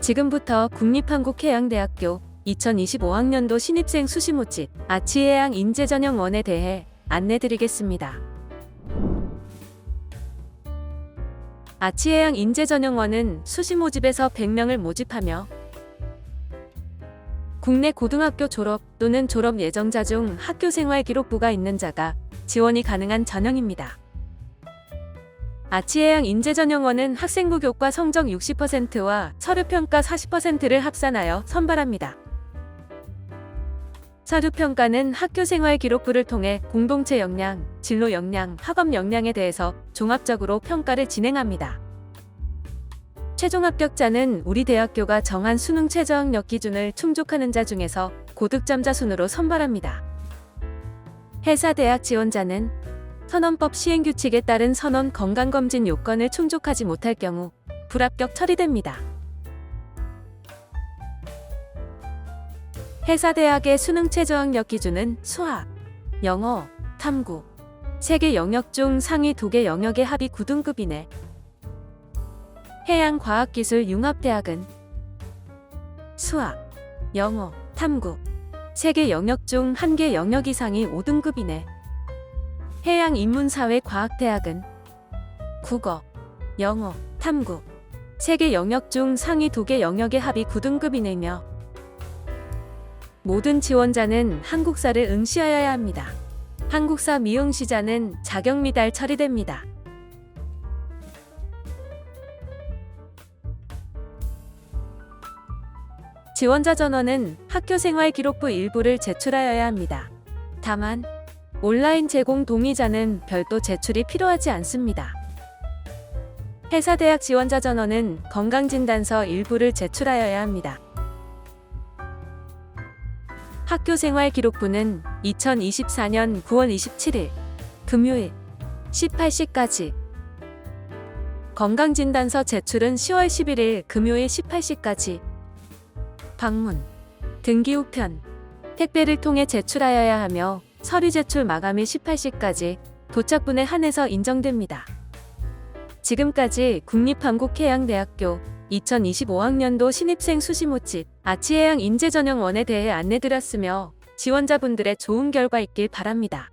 지금부터 국립한국해양대학교 2025학년도 신입생 수시 모집 아치해양 인재전형원에 대해 안내드리겠습니다. 아치해양 인재전형원은 수시 모집에서 100명을 모집하며 국내 고등학교 졸업 또는 졸업 예정자 중 학교 생활 기록부가 있는 자가 지원이 가능한 전형입니다. 아치해양 인재전형원은 학생부 교과 성적 60%와 서류평가 40%를 합산하여 선발합니다. 서류평가는 학교생활 기록부를 통해 공동체 역량, 진로 역량, 학업 역량에 대해서 종합적으로 평가를 진행합니다. 최종 합격자는 우리 대학교가 정한 수능 최저학력 기준을 충족하는 자 중에서 고득점자 순으로 선발합니다. 해사 대학 지원자는 선언법 시행규칙에 따른 선언 건강검진 요건을 충족하지 못할 경우 불합격 처리됩니다. 해사대학의 수능 최저학력 기준은 수학, 영어, 탐구, 세개 영역 중 상위 두 개 영역의 합이 9등급이네. 해양과학기술융합대학은 수학, 영어, 탐구, 세개 영역 중 한 개 영역 이상이 5등급이네. 해양인문사회과학대학은 국어, 영어, 탐구, 세개 영역 중 상위 두 개 영역의 합이 9등급이네며 모든 지원자는 한국사를 응시하여야 합니다. 한국사 미응시자는 자격 미달 처리됩니다. 지원자 전원은 학교생활 기록부 일부를 제출하여야 합니다. 다만 온라인 제공 동의자는 별도 제출이 필요하지 않습니다. 회사 대학 지원자 전원은 건강진단서 일부를 제출하여야 합니다. 학교생활 기록부는 2024년 9월 27일 금요일 18시까지 건강진단서 제출은 10월 11일 금요일 18시까지 방문 등기 우편 택배를 통해 제출하여야 하며 서류 제출 마감일 18시까지 도착분에 한해서 인정됩니다. 지금까지 국립한국해양대학교 2025학년도 신입생 수시 모집 아치해양 인재전형원에 대해 안내드렸으며 지원자분들의 좋은 결과 있길 바랍니다.